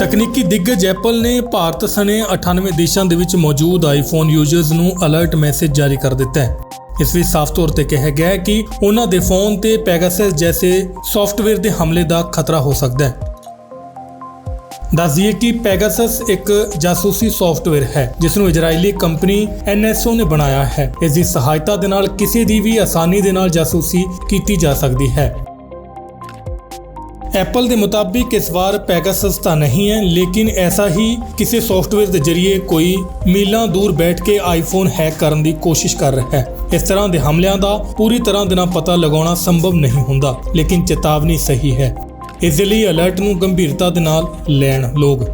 ਤਕਨੀਕੀ ਦਿੱਗਜ ਐਪਲ ਨੇ ਭਾਰਤ ਸਣੇ 98 ਦੇਸ਼ਾਂ ਦੇ ਵਿੱਚ ਮੌਜੂਦ ਆਈਫੋਨ ਯੂਜ਼ਰਸ ਨੂੰ ਅਲਰਟ ਮੈਸੇਜ ਜਾਰੀ ਕਰ ਦਿੱਤਾ ਹੈ। ਇਸ ਵਿੱਚ ਸਾਫ਼ ਤੌਰ ਤੇ ਕਿਹਾ ਗਿਆ ਹੈ ਕਿ ਉਹਨਾਂ ਦੇ ਫੋਨ ਤੇ ਪੈਗਾਸਸ ਜੈਸੇ ਸੌਫਟਵੇਅਰ ਦੇ ਹਮਲੇ ਦਾ ਖਤਰਾ ਹੋ ਸਕਦਾ ਹੈ। ਦੱਸ ਦਈਏ ਕਿ ਪੈਗਾਸਸ ਇੱਕ ਜਾਸੂਸੀ ਸੌਫਟਵੇਅਰ ਹੈ ਜਿਸ ਨੂੰ ਇਜ਼ਰਾਈਲੀ ਕੰਪਨੀ NSO ਨੇ ਬਣਾਇਆ ਹੈ। ਇਸ ਦੀ ਸਹਾਇਤਾ ਦੇ ਨਾਲ ਕਿਸੇ ਦੀ ਵੀ ਆਸਾਨੀ ਦੇ ਨਾਲ ਜਾਸੂਸੀ ਕੀਤੀ ਜਾ ਸਕਦੀ ਹੈ। ਐਪਲ ਦੇ ਮੁਤਾਬਿਕ ਇਸ ਵਾਰ ਪੈਗਾਸਸ ਤਾਂ ਨਹੀਂ ਹੈ, ਲੇਕਿਨ ਐਸਾ ਹੀ ਕਿਸੇ ਸੌਫਟਵੇਅਰ ਦੇ ਜ਼ਰੀਏ ਕੋਈ ਮੀਲਾਂ ਦੂਰ ਬੈਠ ਕੇ ਆਈਫੋਨ ਹੈਕ ਕਰਨ ਦੀ ਕੋਸ਼ਿਸ਼ ਕਰ ਰਿਹਾ ਹੈ। ਇਸ ਤਰ੍ਹਾਂ ਦੇ ਹਮਲਿਆਂ ਦਾ ਪੂਰੀ ਤਰ੍ਹਾਂ ਦੇ ਨਾਲ ਪਤਾ ਲਗਾਉਣਾ ਸੰਭਵ ਨਹੀਂ ਹੁੰਦਾ, ਲੇਕਿਨ ਚੇਤਾਵਨੀ ਸਹੀ ਹੈ। ਇਸ ਦੇ ਲਈ ਅਲਰਟ ਨੂੰ ਗੰਭੀਰਤਾ ਦੇ ਨਾਲ ਲੈਣ ਲੋਕ।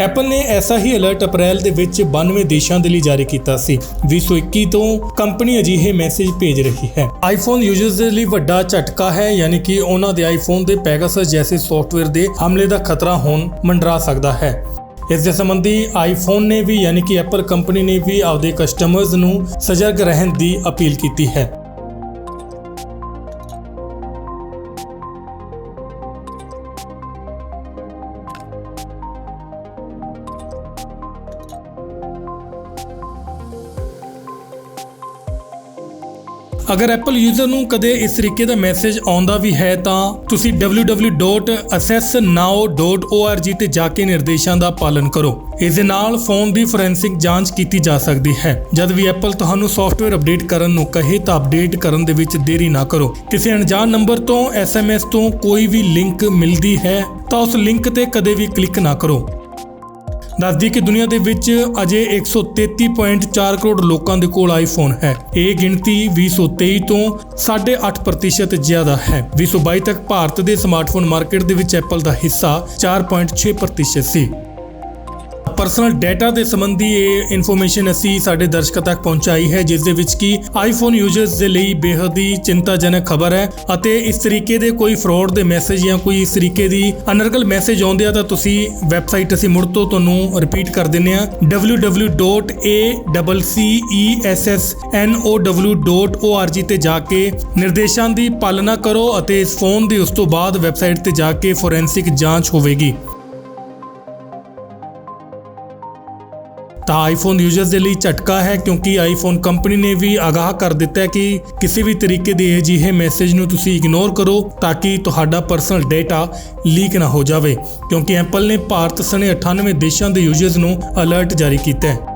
ਐਪਲ ਨੇ ਐਸਾ ਹੀ ਅਲਰਟ ਅਪ੍ਰੈਲ ਦੇ ਵਿੱਚ 92 ਦੇਸ਼ਾਂ ਦੇ ਲਈ ਜਾਰੀ ਕੀਤਾ ਸੀ 2021 ਤੋਂ ਕੰਪਨੀ ਅਜਿਹੇ ਮੈਸੇਜ ਭੇਜ ਰਹੀ ਹੈ। ਆਈਫੋਨ ਯੂਜ਼ਰਸ ਦੇ ਲਈ ਵੱਡਾ ਝਟਕਾ ਹੈ, ਯਾਨੀ ਕਿ ਉਹਨਾਂ ਦੇ ਆਈਫੋਨ ਦੇ ਪੈਗਾਸਸ ਜੈਸੇ ਸੌਫਟਵੇਅਰ ਦੇ ਹਮਲੇ ਦਾ ਖਤਰਾ ਹੋਣ ਮੰਡਰਾ ਸਕਦਾ ਹੈ। ਇਸ ਦੇ ਸੰਬੰਧੀ ਆਈਫੋਨ ਨੇ ਵੀ, ਯਾਨੀ ਕਿ ਐਪਲ ਕੰਪਨੀ ਨੇ ਵੀ ਆਪਦੇ ਕਸਟਮਰਸ ਨੂੰ ਸਜਗ ਰਹਿਣ ਦੀ ਅਪੀਲ ਕੀਤੀ ਹੈ। ਅਗਰ ਐਪਲ ਯੂਜ਼ਰ ਨੂੰ ਕਦੇ ਇਸ ਤਰੀਕੇ ਦਾ ਮੈਸੇਜ ਆਉਂਦਾ ਵੀ ਹੈ ਤਾਂ ਤੁਸੀਂ www.accessnow.org ਤੇ ਜਾ ਕੇ ਨਿਰਦੇਸ਼ਾਂ ਦਾ ਪਾਲਨ ਕਰੋ। ਇਸ ਦੇ ਨਾਲ ਫੋਨ ਦੀ ਫੋਰੈਂਸਿਕ ਜਾਂਚ ਕੀਤੀ ਜਾ ਸਕਦੀ ਹੈ। ਜਦ ਵੀ ਐਪਲ ਤੁਹਾਨੂੰ ਸੌਫਟਵੇਅਰ ਅਪਡੇਟ ਕਰਨ ਨੂੰ ਕਹੇ ਤਾਂ ਅਪਡੇਟ ਕਰਨ ਦੇ ਵਿੱਚ ਦੇਰੀ ਨਾ ਕਰੋ। ਕਿਸੇ ਅਣਜਾਣ ਨੰਬਰ ਤੋਂ SMS ਤੋਂ ਕੋਈ ਵੀ ਲਿੰਕ ਮਿਲਦੀ ਹੈ ਤਾਂ ਉਸ ਲਿੰਕ ਤੇ ਕਦੇ ਵੀ ਕਲਿੱਕ ਨਾ ਕਰੋ। ਦੱਸਦੀ ਕਿ ਦੁਨੀਆ ਦੇ ਵਿੱਚ ਅਜੇ 133.4 ਕਰੋੜ ਲੋਕਾਂ ਦੇ ਕੋਲ ਆਈਫੋਨ ਹੈ। ਇਹ ਗਿਣਤੀ 2023 ਤੋਂ 8.5% ਜ਼ਿਆਦਾ ਹੈ। 2022 ਤੱਕ ਭਾਰਤ ਦੇ ਸਮਾਰਟਫੋਨ ਮਾਰਕੀਟ ਦੇ ਵਿੱਚ ਐਪਲ ਦਾ ਹਿੱਸਾ 4.6% ਸੀ। ਪਰਸਨਲ ਡਾਟਾ ਦੇ ਸੰਬੰਧੀ ਇਹ ਇਨਫੋਰਮੇਸ਼ਨ ਅਸੀਂ ਸਾਡੇ ਦਰਸ਼ਕਾਂ ਤੱਕ ਪਹੁੰਚਾਈ ਹੈ, ਜਿਸ ਦੇ ਵਿੱਚ ਕਿ ਆਈਫੋਨ ਯੂਜ਼ਰਸ ਦੇ ਲਈ ਬੇਹੱਦ ਹੀ ਚਿੰਤਾਜਨਕ ਖਬਰ ਹੈ ਅਤੇ ਇਸ ਤਰੀਕੇ ਦੇ ਕੋਈ ਫਰਾਡ ਦੇ ਮੈਸੇਜ ਜਾਂ ਕੋਈ ਇਸ ਤਰੀਕੇ ਦੀ ਅਨਰਗਲ ਮੈਸੇਜ ਆਉਂਦੇ ਆ ਤਾਂ ਤੁਸੀਂ ਵੈਬਸਾਈਟ ਅਸੀਂ ਮੁੜ ਤੋਂ ਤੁਹਾਨੂੰ ਰਿਪੀਟ ਕਰ ਦਿੰਨੇ ਆ www.accessnow.org ਤੇ ਜਾ ਕੇ ਨਿਰਦੇਸ਼ਾਂ ਦੀ ਪਾਲਣਾ ਕਰੋ ਅਤੇ ਇਸ ਫੋਨ ਦੀ ਉਸ ਤੋਂ ਬਾਅਦ ਵੈਬਸਾਈਟ ਤੇ ਜਾ ਕੇ ਫੋਰੈਂਸਿਕ ਜਾਂਚ ਹੋਵੇਗੀ। ਤਾਂ ਆਈਫੋਨ ਯੂਜ਼ਰਸ ਦੇ ਲਈ ਝਟਕਾ ਹੈ ਕਿਉਂਕਿ ਆਈਫੋਨ ਕੰਪਨੀ ਨੇ ਵੀ ਆਗਾਹ ਕਰ ਦਿੱਤਾ ਹੈ ਕਿ ਕਿਸੇ ਵੀ ਤਰੀਕੇ ਦੇ ਅਜਿਹੇ ਮੈਸੇਜ ਨੂੰ ਤੁਸੀਂ ਇਗਨੋਰ ਕਰੋ ਤਾਂ ਕਿ ਤੁਹਾਡਾ ਪਰਸਨਲ ਡਾਟਾ ਲੀਕ ਨਾ ਹੋ ਜਾਵੇ, ਕਿਉਂਕਿ ਐਪਲ ਨੇ ਭਾਰਤ ਸਣੇ 98 ਦੇਸ਼ਾਂ ਦੇ ਯੂਜ਼ਰਸ ਨੂੰ ਅਲਰਟ ਜਾਰੀ ਕੀਤਾ ਹੈ।